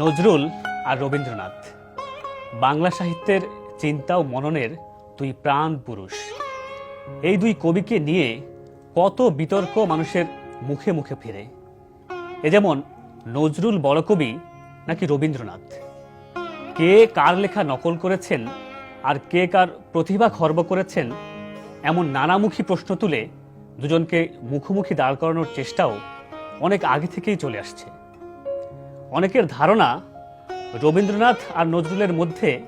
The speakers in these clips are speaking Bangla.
নজরুল আর রবীন্দ্রনাথ। বাংলা সাহিত্যের চিন্তা ও মননের দুই প্রাণ পুরুষ। এই দুই কবিকে নিয়ে কত বিতর্ক মানুষের মুখে মুখে ফিরে। এ যেমন নজরুল বড় কবি নাকি রবীন্দ্রনাথ। কে কার লেখা নকল করেছেন আর কে কার প্রতিভা খর্ব করেছেন এমন নানামুখী প্রশ্ন তুলে দুজনকে মুখোমুখি দাঁড় করানোর চেষ্টাও অনেক আগে থেকেই চলে আসছে। অনেকের ধারণা রবীন্দ্রনাথ আর নজরুলের মধ্যে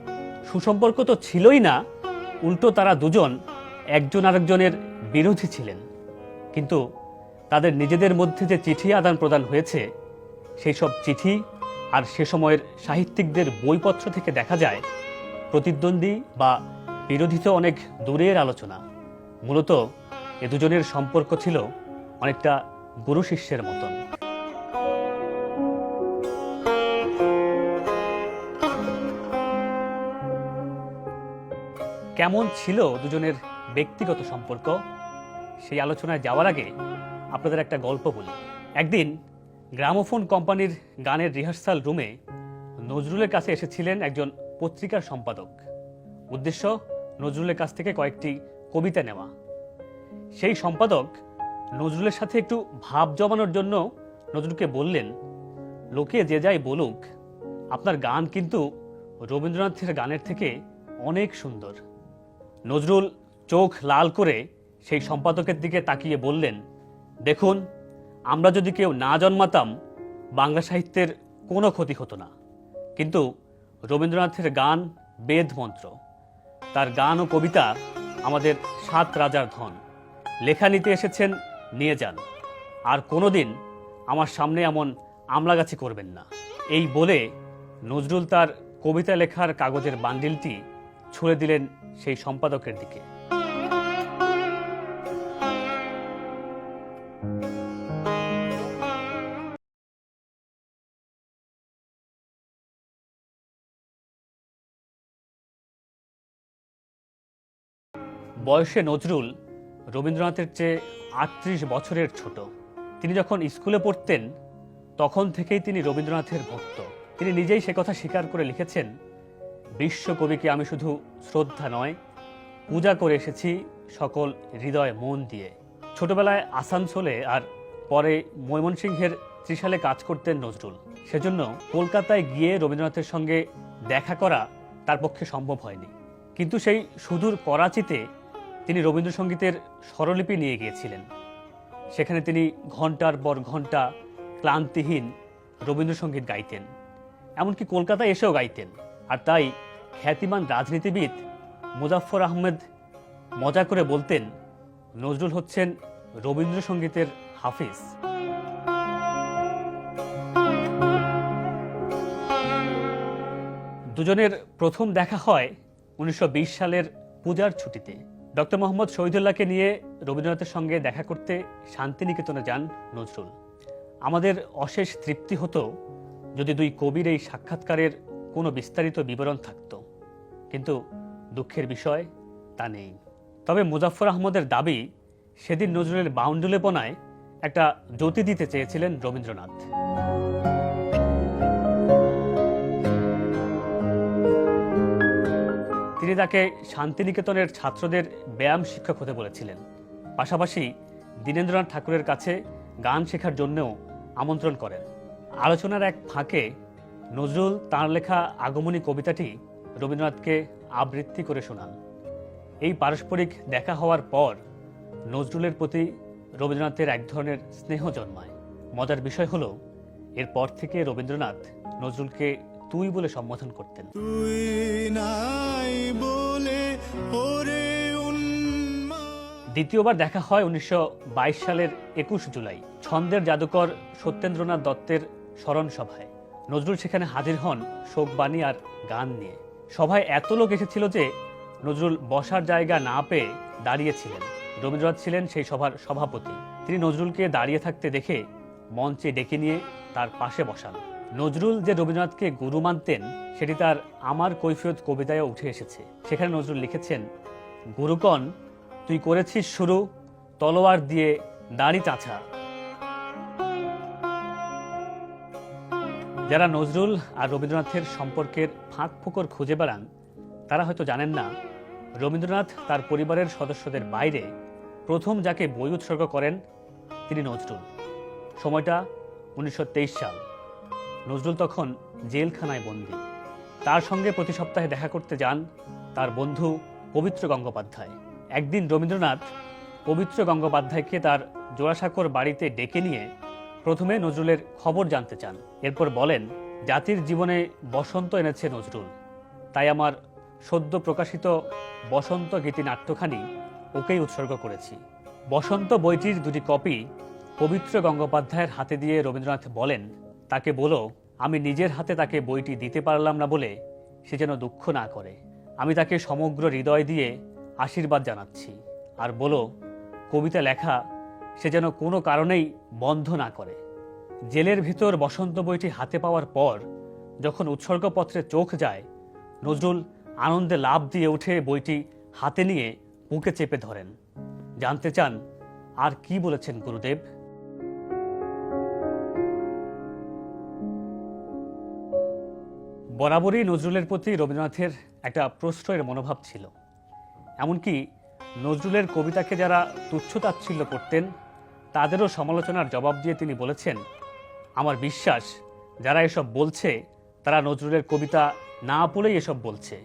সুসম্পর্ক তো ছিলই না, উল্টো তারা দুজন একজন আরেকজনের বিরোধী ছিলেন। কিন্তু তাদের নিজেদের মধ্যে যে চিঠি আদান প্রদান হয়েছে, সেই সব চিঠি আর সে সময়ের সাহিত্যিকদের বইপত্র থেকে দেখা যায়, প্রতিদ্বন্দ্বী বা বিরোধিত অনেক দূরের আলোচনা। মূলত এ দুজনের সম্পর্ক ছিল অনেকটা গুরু শিষ্যের মতন। কেমন ছিল দুজনের ব্যক্তিগত সম্পর্ক? সেই আলোচনায় যাওয়ার আগে আপনাদের একটা গল্প বলি। একদিন গ্রামোফোন কোম্পানির গানের রিহার্সাল রুমে নজরুলের কাছে এসেছিলেন একজন পত্রিকার সম্পাদক। উদ্দেশ্য, নজরুলের কাছ থেকে কয়েকটি কবিতা নেওয়া। সেই সম্পাদক নজরুলের সাথে একটু ভাব জমানোর জন্য নজরুলকে বললেন, লোকে যে যাই বলুক, আপনার গান কিন্তু রবীন্দ্রনাথের গানের থেকে অনেক সুন্দর। নজরুল চোখ লাল করে সেই সম্পাদকের দিকে তাকিয়ে বললেন, দেখুন, আমরা যদি কেউ না জন্মাতাম, বাংলা সাহিত্যের কোনো ক্ষতি হতো না। কিন্তু রবীন্দ্রনাথের গান বেদ মন্ত্র। তার গান ও কবিতা আমাদের সাত রাজার ধন। লেখা নিতে এসেছেন, নিয়ে যান। আর কোনোদিন আমার সামনে এমন আমলাগাছি করবেন না। এই বলে নজরুল তার কবিতা লেখার কাগজের বান্ডিলটি ছুঁড়ে দিলেন সেই সম্পাদকের দিকে। বয়সে নজরুল রবীন্দ্রনাথের চেয়ে আটত্রিশ বছরের ছোট। তিনি যখন স্কুলে পড়তেন, তখন থেকেই তিনি রবীন্দ্রনাথের ভক্ত। তিনি নিজেই সে কথা স্বীকার করে লিখেছেন বিশ্বকবিকে আমি শুধু শ্রদ্ধা নয়, পূজা করে এসেছি সকল হৃদয় মন দিয়ে। ছোটবেলায় আসানসোলে আর পরে ময়মনসিংহের ত্রিশালে কাজ করতেন নজরুল। সেজন্য কলকাতায় গিয়ে রবীন্দ্রনাথের সঙ্গে দেখা করা তার পক্ষে সম্ভব হয়নি। কিন্তু সেই সুদূর করাচিতে তিনি রবীন্দ্রসঙ্গীতের স্বরলিপি নিয়ে গিয়েছিলেন। সেখানে তিনি ঘণ্টার পর ঘণ্টা ক্লান্তিহীন রবীন্দ্রসঙ্গীত গাইতেন। এমনকি কলকাতায় এসেও গাইতেন। আর তাই খ্যাতিমান রাজনীতিবিদ মুজাফফর আহমেদ মজা করে বলতেন, নজরুল হচ্ছেন রবীন্দ্রসঙ্গীতের হাফিজ। দুজনের প্রথম দেখা হয় উনিশশো বিশ সালের পূজার ছুটিতে। ডক্টর মোহাম্মদ শহীদুল্লাহকে নিয়ে রবীন্দ্রনাথের সঙ্গে দেখা করতে শান্তিনিকেতনে যান নজরুল। আমাদের অশেষ তৃপ্তি হতো যদি দুই কবির এই সাক্ষাৎকারের কোনো বিস্তারিত বিবরণ থাকত। কিন্তু দুঃখের বিষয় তা নেই। তবে মুজাফফর আহমদের দাবি, সেদিন নজরুলের বাউন্ডুলেপনায় একটা জ্যোতি দিতে চেয়েছিলেন রবীন্দ্রনাথ। তিনি তাকে শান্তিনিকেতনের ছাত্রদের ব্যায়াম শিক্ষক হতে বলেছিলেন। পাশাপাশি দীনেন্দ্রনাথ ঠাকুরের কাছে গান শেখার জন্যও আমন্ত্রণ করেন। আলোচনার এক ফাঁকে নজরুল তাঁর লেখা আগমনী কবিতাটি রবীন্দ্রনাথকে আবৃত্তি করে শোনান। এই পারস্পরিক দেখা হওয়ার পর নজরুলের প্রতি রবীন্দ্রনাথের এক ধরনের স্নেহ জন্মায়। মজার বিষয় হলো এরপর থেকে রবীন্দ্রনাথ নজরুলকে তুই বলে সম্বোধন করতেন। তুই নাই বলে ওরে দ্বিতীয়বার দেখা হয় উনিশশো বাইশ সালের একুশ জুলাই। ছন্দের জাদুকর সত্যেন্দ্রনাথ দত্তের স্মরণ সভায় নজরুল সেখানে হাজির হন শোকবাণী আর গান নিয়ে। সভায় এত লোক এসেছিল যে নজরুল বসার জায়গা না পেয়ে দাঁড়িয়েছিলেন। রবীন্দ্রনাথ ছিলেন সেই সভার সভাপতি। তিনি নজরুলকে দাঁড়িয়ে থাকতে দেখে মঞ্চে ডেকে নিয়ে তার পাশে বসান। নজরুল যে রবীন্দ্রনাথকে গুরু মানতেন, সেটি তার আমার কৈফিয়ত কবিতায় উঠে এসেছে। সেখানে নজরুল লিখেছেন গুরুকণ তুই করেছিস শুরু, তলোয়ার দিয়ে দাড়ি চাছা যারা নজরুল আর রবীন্দ্রনাথের সম্পর্কের ফাঁক ফোকর খুঁজে বেড়ান, তারা হয়তো জানেন না, রবীন্দ্রনাথ তার পরিবারের সদস্যদের বাইরে প্রথম যাকে বই উৎসর্গ করেন তিনি নজরুল। সময়টা উনিশশো তেইশ সাল। নজরুল তখন জেলখানায় বন্দী। তার সঙ্গে প্রতি সপ্তাহে দেখা করতে যান তার বন্ধু পবিত্র গঙ্গোপাধ্যায়। একদিন রবীন্দ্রনাথ পবিত্র গঙ্গোপাধ্যায়কে তার জোড়াসাঁকোর বাড়িতে ডেকে নিয়ে প্রথমে নজরুলের খবর জানতে চান। এরপর বলেন, জাতির জীবনে বসন্ত এনেছে নজরুল। তাই আমার সদ্য প্রকাশিত বসন্ত গীতি নাট্যখানি ওকেই উৎসর্গ করেছি। বসন্ত বইটির দুটি কপি পবিত্র গঙ্গোপাধ্যায়ের হাতে দিয়ে রবীন্দ্রনাথ বলেন, তাকে বলো, আমি নিজের হাতে তাকে বইটি দিতে পারলাম না বলে সে যেন দুঃখ না করে। আমি তাকে সমগ্র হৃদয় দিয়ে আশীর্বাদ জানাচ্ছি। আর বলো, কবিতা লেখা সে যেন কোনো কারণেই বন্ধ না করে। জেলের ভিতর বসন্ত বইটি হাতে পাওয়ার পর, যখন উৎসর্গপত্রে চোখ যায়, নজরুল আনন্দে লাভ দিয়ে উঠে বইটি হাতে নিয়ে বুকে চেপে ধরেন। জানতে চান, আর কি বলেছেন গুরুদেব? বরাবরই নজরুলের প্রতি রবীন্দ্রনাথের একটা প্রশ্রয়ের মনোভাব ছিল। এমনকি নজরুলের কবিতাকে যারা তুচ্ছতাচ্ছিল্য করতেন, তাদেরও সমালোচনার জবাব দিয়ে তিনি বলেছেন, আমার বিশ্বাস, যারা এসব বলছে, তারা নজরুলের কবিতা না পড়েই এসব বলছে।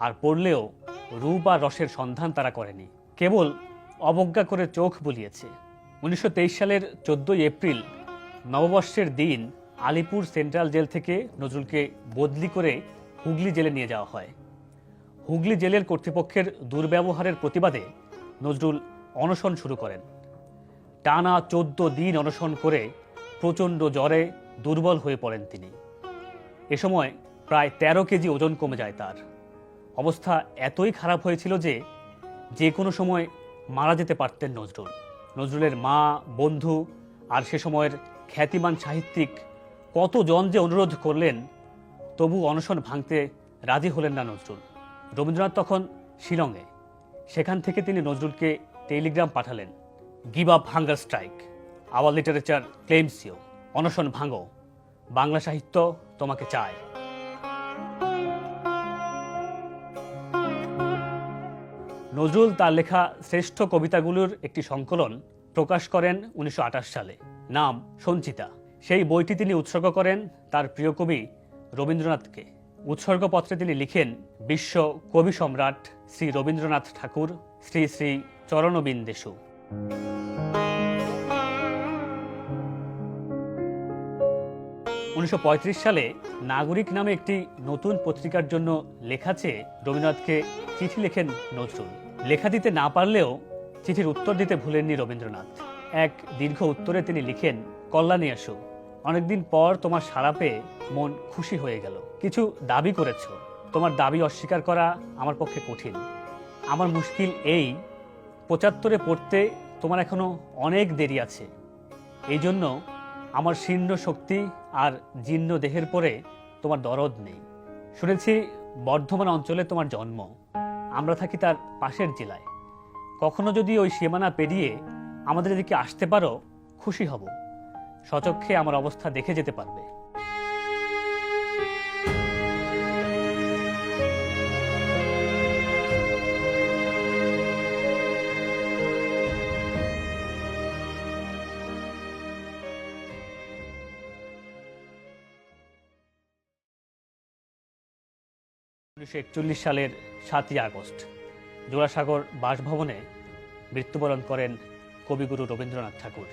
আর পড়লেও রূপ আর রসের সন্ধান তারা করেনি। কেবল অবজ্ঞা করে চোখ বুলিয়েছে। উনিশশো তেইশ সালের চোদ্দই এপ্রিল, নববর্ষের দিন আলিপুর সেন্ট্রাল জেল থেকে নজরুলকে বদলি করে হুগলি জেলে নিয়ে যাওয়া হয়। হুগলি জেলের কর্তৃপক্ষের দুর্ব্যবহারের প্রতিবাদে নজরুল অনশন শুরু করেন। টানা চোদ্দ দিন অনশন করে প্রচণ্ড জ্বরে দুর্বল হয়ে পড়েন তিনি। এ সময় প্রায় তেরো কেজি ওজন কমে যায় তার। অবস্থা এতই খারাপ হয়েছিল যে যে কোনো সময় মারা যেতে পারতেন নজরুল। নজরুলের মা, বন্ধু আর সে সময়ের খ্যাতিমান সাহিত্যিক কতজন যে অনুরোধ করলেন, তবু অনশন ভাঙতে রাজি হলেন না নজরুল। রবীন্দ্রনাথ তখন শিলংয়ে। সেখান থেকে তিনি নজরুলকে টেলিগ্রাম পাঠালেন give up hunger strike our literature claims you অনশন ভাঙো, বাংলা সাহিত্য তোমাকে চায়। নজরুল তার লেখা শ্রেষ্ঠ কবিতাগুলোর একটি সংকলন প্রকাশ করেন উনিশশো আটাশ সালে, নাম সঞ্চিতা। সেই বইটি তিনি উৎসর্গ করেন তার প্রিয় কবি রবীন্দ্রনাথকে। উৎসর্গপত্রে তিনি লিখেন, বিশ্ব কবি সম্রাট শ্রী রবীন্দ্রনাথ ঠাকুর, শ্রী শ্রী চরণবিন্দেশু। উনিশশো সালে নাগরিক নামে একটি নতুন পত্রিকার জন্য লেখা চেয়ে রবীন্দ্রনাথকে চিঠি লেখেন নজরুল। লেখা দিতে না পারলেও চিঠির উত্তর দিতে ভুলেননি রবীন্দ্রনাথ। এক দীর্ঘ উত্তরে তিনি লিখেন, কল্যাণী আসু অনেকদিন পর তোমার সাড়া পেয়ে মন খুশি হয়ে গেল। কিছু দাবি করেছ। তোমার দাবি অস্বীকার করা আমার পক্ষে কঠিন। আমার মুশকিল এই, পঁচাত্তরে পড়তে তোমার এখনও অনেক দেরি আছে। এই জন্য আমার শীর্ণ শক্তি আর জীর্ণ দেহের পরে তোমার দরদ নেই। শুনেছি বর্ধমান অঞ্চলে তোমার জন্ম। আমরা থাকি তার পাশের জেলায়। কখনো যদি ওই সীমানা পেরিয়ে আমাদের এদিকে আসতে পারো, খুশি হব। সচক্ষে আমার অবস্থা দেখে যেতে পারবে। উনিশশো একচল্লিশ সালের সাতই আগস্ট, জোড়াসাগর বাসভবনে মৃত্যুবরণ করেন কবিগুরু রবীন্দ্রনাথ ঠাকুর।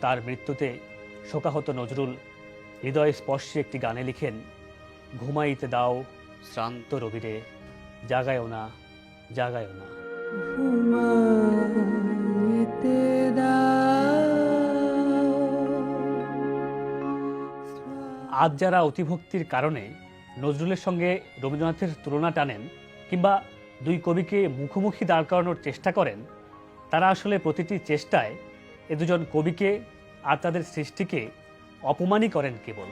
তার মৃত্যুতে শোকাহত নজরুল হৃদয় স্পর্শে একটি গানে লিখেন ঘুমাইতে দাও শ্রান্ত রবিরে জাগায়ও না জাগায়ও না। আজ যারা অতিভক্তির কারণে নজরুলের সঙ্গে রবীন্দ্রনাথের তুলনা টানেন কিংবা দুই কবিকে মুখোমুখি দাঁড় করানোর চেষ্টা করেন তারা আসলে প্রতিটি চেষ্টায় এ দুজন কবিকে আর তাদের সৃষ্টিকে অপমানই করেন কেবল।